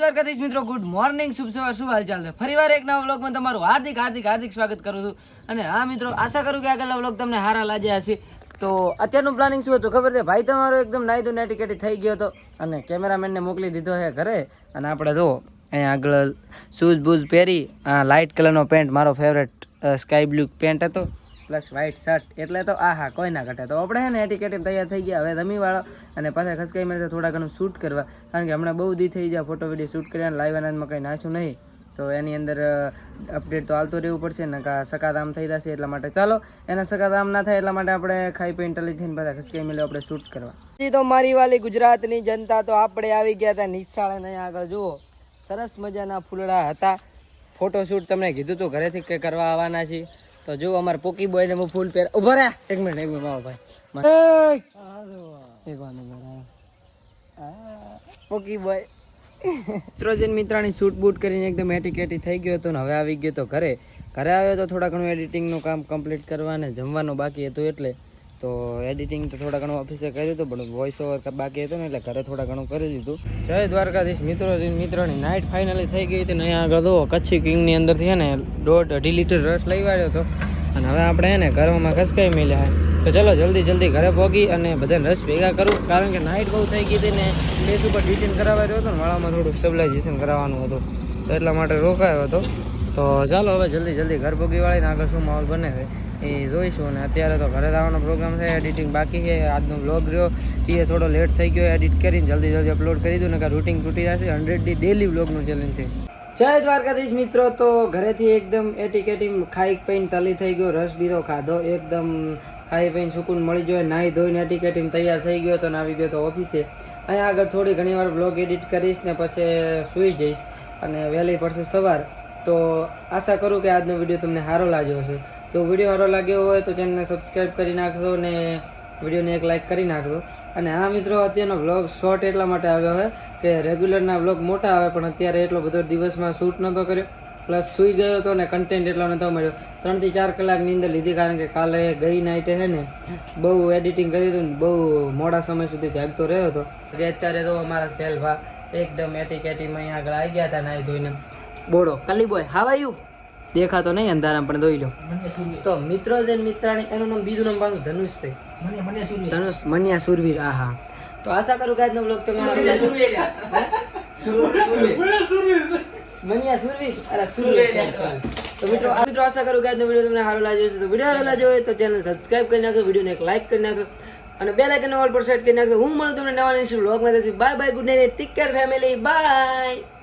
દ્વારકાધીશ મિત્રો. Good morning શુભ સવાર, શું હાલચાલ છે? ફરીવાર એક નવા વ્લોગમાં તમારું હાર્દિક હાર્દિક હાર્દિક સ્વાગત કરું છું. અને હા મિત્રો, આશા કરું કે આગળના વ્લોગ તમને હારા લાગ્યા હશે. તો અત્યારનું પ્લાનિંગ શું હતું? ખબર છે? ભાઈ તમારો એકદમ નાઈ ધોઈને નેટિકેટી થઈ ગયો હતો અને કેમેરામેનને મોકલી દીધો છે ઘરે. અને આપણે જો, અહીંયા આગળ શૂઝ બૂઝ પહેરી લાઇટ કલરનો પેન્ટ મારો ફેવરેટ સ્કાય બ્લુ પેન્ટ હતો. પ્લસ વ્હાઇટ શર્ટ એટલે તો આ હા કોઈ ના ઘટે. તો આપણે હે ને એટીકેટી તૈયાર થઈ ગયા. હવે રમીવાળો અને પાછા ખસકાઈ મળે થોડા ઘણું શૂટ કરવા. કારણ કે હમણાં બહુ દી થઈ જાય ફોટો વીડિયો શૂટ કર્યા લાઈવ આનંદમાં કંઈ નાચું નહીં. તો એની અંદર અપડેટ તો હાલતું રહેવું પડશે. ને સકારામ થઈ જશે એટલા માટે. ચાલો, એના સકારામ ના થાય એટલા માટે આપણે ખાઈ પીને ટલી થઈને બધા ખસકાઈ મળે આપણે શૂટ કરવા. તો મારી વાલી ગુજરાતની જનતા તો આપણે આવી ગયા હતા નિશાળે અહીંયા આગળ. જુઓ, સરસ મજાના ફૂલડા હતા. ફોટોશૂટ તમને કીધું હતું ઘરેથી કે કરવા આવવાના છીએ. તો જો અમારે પોકી બોય ને હું ફૂલ પહેર ઊભો રહ્યા એક મિનિટ એક મિનિટ આવો ભાઈ. એક વાર પોકી બોય મિત્રોજન મિત્રાની શૂટ બૂટ કરીને એકદમ એટીકેટી થઈ ગયો હતો ને હવે આવી ગયો તો ઘરે. ઘરે આવ્યો તો થોડા ઘણું એડિટિંગનું કામ કમ્પ્લીટ કરવા ને જમવાનું બાકી હતું એટલે તો એડિટિંગ તો થોડા ઘણું ઓફિસે કર્યું હતું, પણ વોઇસ ઓવર બાકી હતું ને એટલે ઘરે થોડા ઘણું કરી લીધું. જય દ્વારકાધીશ, મિત્રો મિત્રોની નાઇટ ફાઇનલી થઈ ગઈ હતી ને અહીંયા આગળ તો કચ્છી કિંગની અંદરથી છે ને દોઢ અઢી લીટર રસ લઈ આવ્યો હતો. અને હવે આપણે એને ઘરમાં ખસકાઈ મળ્યા તો ચલો જલ્દી જલ્દી ઘરે પહોંચી અને બધાને રસ ભેગા કરું, કારણ કે નાઇટ બહુ થઈ ગઈ હતી ને ફેસ ઉપર ડિટેન કરાવવા રહ્યો હતો ને વાળામાં થોડું સ્ટેબલાઇઝેશન કરાવવાનું હતું. એટલા માટે રોકાયો હતો. તો ચાલો હવે જલ્દી જલ્દી ઘર ભોગી વાળીને આગળ શું માહોલ બને છે એ જોઈશું. અને અત્યારે તો ઘરે આવવાનો પ્રોગ્રામ છે એડિટિંગ બાકી છે. આજનો બ્લોગ રહ્યો. એ થોડો લેટ થઈ ગયો એડિટ કરીને જલ્દી જલ્દી અપલોડ કરી દઉં ને કે રૂટિંગ તૂટી જશે. હંડ્રેડ ડી ડેલી બ્લોગનું ચેલેન્જ છે. જય દ્વારકાધીશ મિત્રો. તો ઘરેથી એકદમ એટીકેટી ખાઈ પીને તલી થઈ ગયો, રસ બીરો ખાધો. એકદમ ખાઈ પીને સુકૂન મળી જોઈએ નાહી ધોઈને એટીકેટીમાં તૈયાર થઈ ગયો તો આવી ગયો તો ઓફિસે. અહીંયા આગળ થોડી ઘણી વાર બ્લોગ એડિટ કરીશ ને પછી સૂઈ જઈશ. અને વહેલી પડશે સવાર. તો આશા કરું કે આજનો વીડિયો તમને સારો લાગ્યો હશે. તો વીડિયો સારો લાગ્યો હોય તો ચેનલને સબસ્ક્રાઈબ કરી નાખશો ને વિડીયોને એક લાઇક કરી નાખજો. અને આ મિત્રો, અત્યારનો વ્લોગ શોર્ટ એટલા માટે આવ્યો હોય કે રેગ્યુલરના વ્લોગ મોટા આવે, પણ અત્યારે એટલો બધો દિવસમાં શૂટ નહોતો કર્યો. પ્લસ સૂઈ ગયો હતો ને કન્ટેન્ટ એટલો નહોતો મળ્યો. ત્રણથી ચાર કલાકની અંદર લીધી, કારણ કે કાલે ગઈ નાઇટે છે ને, બહુ એડિટિંગ કર્યું હતું ને, બહુ મોડા સમય સુધી જાગતો રહ્યો હતો. અત્યારે તો અમારા સેલ્ફા એકદમ એટી કેટીમાં અહીંયા આગળ આવી ગયા હતા નાઈ ધોઈને. બોડો કલી બોય હાવ આયુ દેખાતો નહીં અંધારામાં પણ દોઈ લો. તો મિત્રો છે મિત્રાણી એનું નામ બીજું નામ પાછું ધનુષ છે. ધનુષ મન્યા સુરવીર આ હા તો આશા કરું કે આજનો બ્લોગ મન્યા સુરવીર. અરે સુરવીર તો મિત્રો આ મિત્રો આશા કરું કે આજનો વીડિયો તમને સારો લાગ્યો છે તો વીડિયો સારો લાગ્યો હોય તો ચેનલ સબસ્ક્રાઇબ કરી નાખો વિડીયોને એક લાઇક કરી નાખો અને બે લાઈકન ઓલ પર સેટ કરી નાખો હું મળું તમને નવા ઇન્સ્ટુ બ્લોગમાં bye bye good night take care family bye